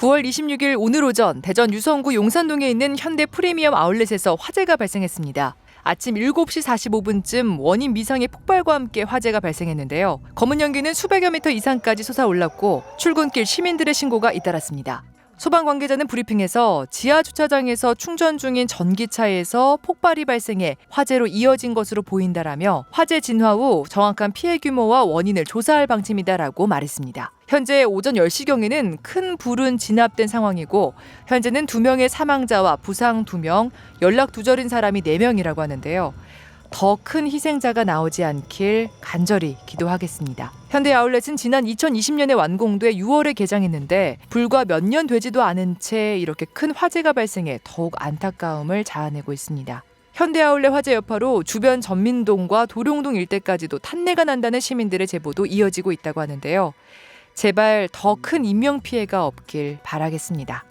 9월 26일 오늘 오전 대전 유성구 용산동에 있는 현대 프리미엄 아울렛에서 화재가 발생했습니다. 아침 7시 45분쯤 원인 미상의 폭발과 함께 화재가 발생했는데요. 검은 연기는 수백여 미터 이상까지 솟아올랐고 출근길 시민들의 신고가 잇따랐습니다. 소방 관계자는 브리핑에서 지하 주차장에서 충전 중인 전기차에서 폭발이 발생해 화재로 이어진 것으로 보인다라며 화재 진화 후 정확한 피해 규모와 원인을 조사할 방침이다라고 말했습니다. 현재 오전 10시경에는 큰 불은 진압된 상황이고 현재는 두 명의 사망자와 부상 2명, 연락 두절인 사람이 4명이라고 하는데요. 더 큰 희생자가 나오지 않길 간절히 기도하겠습니다. 현대 아울렛은 지난 2020년에 완공돼 6월에 개장했는데 불과 몇 년 되지도 않은 채 이렇게 큰 화재가 발생해 더욱 안타까움을 자아내고 있습니다. 현대 아울렛 화재 여파로 주변 전민동과 도룡동 일대까지도 탄내가 난다는 시민들의 제보도 이어지고 있다고 하는데요. 제발 더 큰 인명 피해가 없길 바라겠습니다.